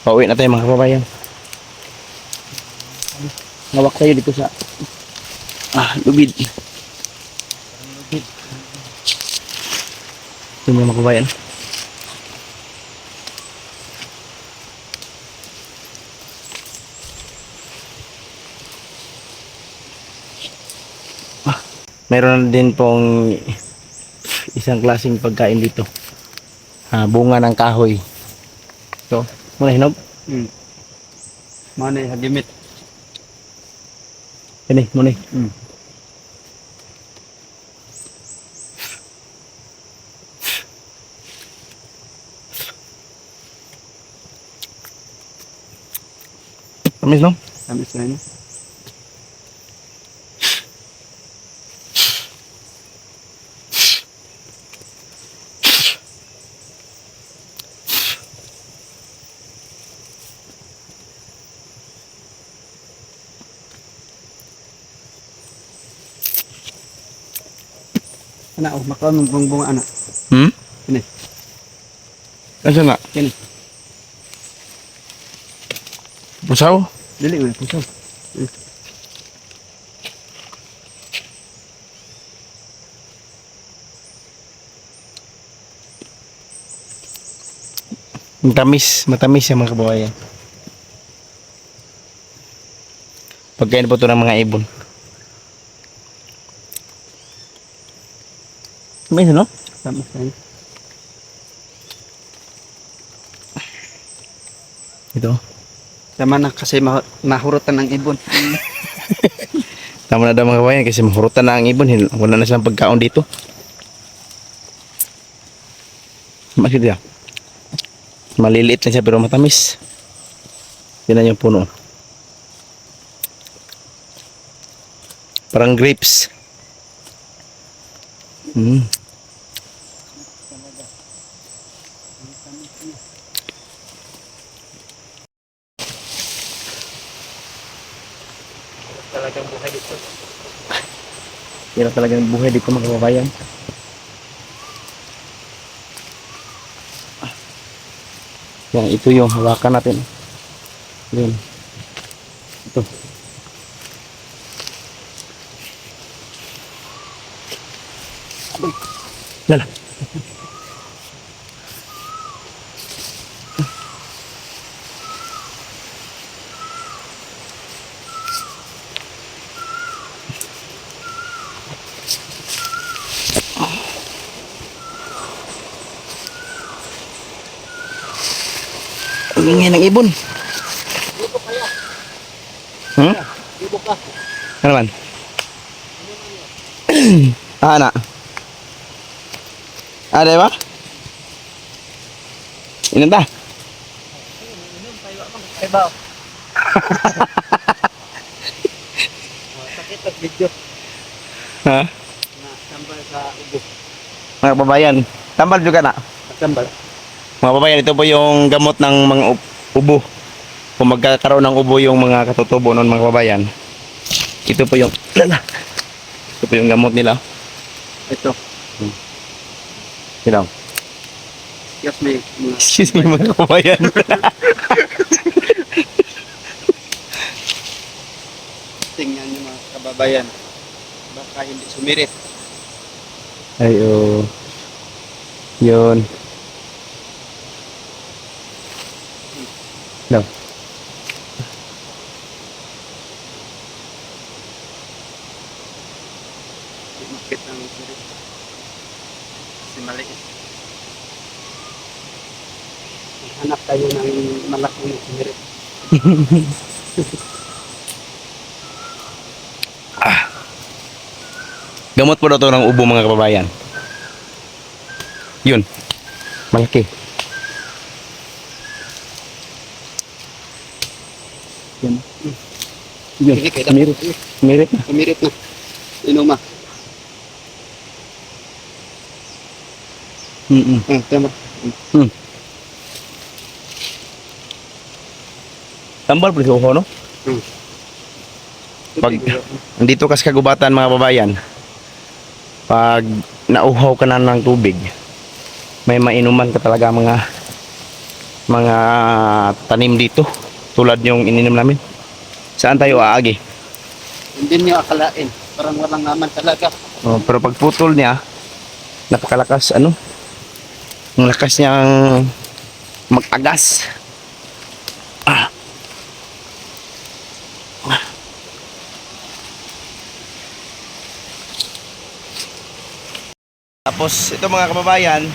Pauwi na tayo mga kababayan. Ngawak tayo dito sa ah, lubid. Ito mga kababayan. Ah, Meron din pong isang klaseng pagkain dito. Ah, bunga ng kahoy. Ito, muna hinog. Hmm. Mana hagimit. Ini, muna. Hmm. Tamis no? Tamis na yun. Anak, oh, makaon ng bunga anak. Hmm? Ini. Asa na? Ini. Pusaw? Dili mo, puso. Matamis, matamis yung mga kababayan. Pagkain po ito ng mga ibon. Tamis no? Tamis na yun. Ito. Tama na kasi ma- mahurutan ng ibon. Tama na daw mga kababayan kasi mahurutan na ang ibon. Wala na silang pagkaon dito. Bakit yan? Maliliit lang siya pero matamis. Yan yung puno. Parang grapes. Mm. Talagang buhay dito. Hirap talaga ng buhay dito mga kababayan. Yan, ito yung hawakan natin. Yan. Ito. Lala. Ang ingay ng ibon. Hmm? Ano naman? ah, anak. Ah, di ba? Inanda. Ibaw. Sakit ang video Ha? na tambal sa ubo. Mga kababayan. Tambal juga na. Tambal. Mga kababayan, ito po yung gamot ng mga ub- ubo. Kung magkakaroon ng ubo yung mga katutubo noon mga kababayan. Ito po yung lala. Ito po yung gamot nila. Ito. Sino? Yes, may mga Excuse me mga kababayan. tingnan nyo mga kababayan. Baka hindi sumirit. Ay, oh. Yun. No. Makit ang. Kasi maliit. Hanap tayo ng malaking sumirit. Gamot po daw to ng ubo mga kababayan. Yun. Malaki. Yun. Yun. Sige, kaya Merit. Merit na. Sumirit na. Inuma. Mm-mm. Ah, tama. Tambal po sa no? Hmm. Pag- Andito kas kagubatan mga babayan. Pag nauhaw ka na ng tubig, may mainuman ka talaga mga mga tanim dito. Tulad yung ininom namin. Saan tayo aagi? Hindi niyo akalain. Parang walang naman talaga. Oh, pero pag putol niya, napakalakas ano? Ang lakas niyang mag-agas. Ah. Tapos ito mga kababayan,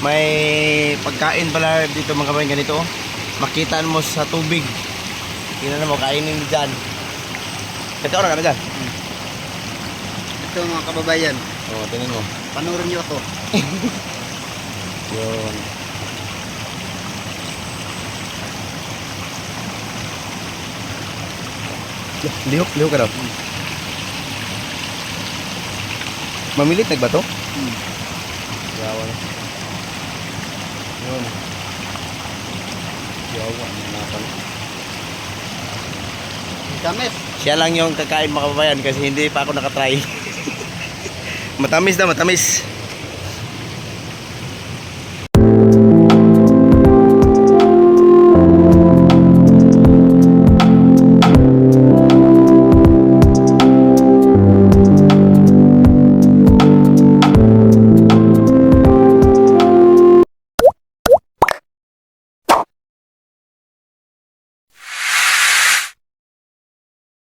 may pagkain pala dito mga kababayan ganito. oh. Makita mo sa tubig. Tingnan mo, kainin dyan. Ito na ka na dyan. Ito mga kababayan. Oo, tingnan mo. Panurin niyo ako. Yun. Lihok, lihok ka daw. Mamilit nagba to? Hmm. Yawa na. Yun. Pala. Damit. Siya lang yung kakain mga kababayan kasi hindi pa ako nakatry. matamis na, matamis.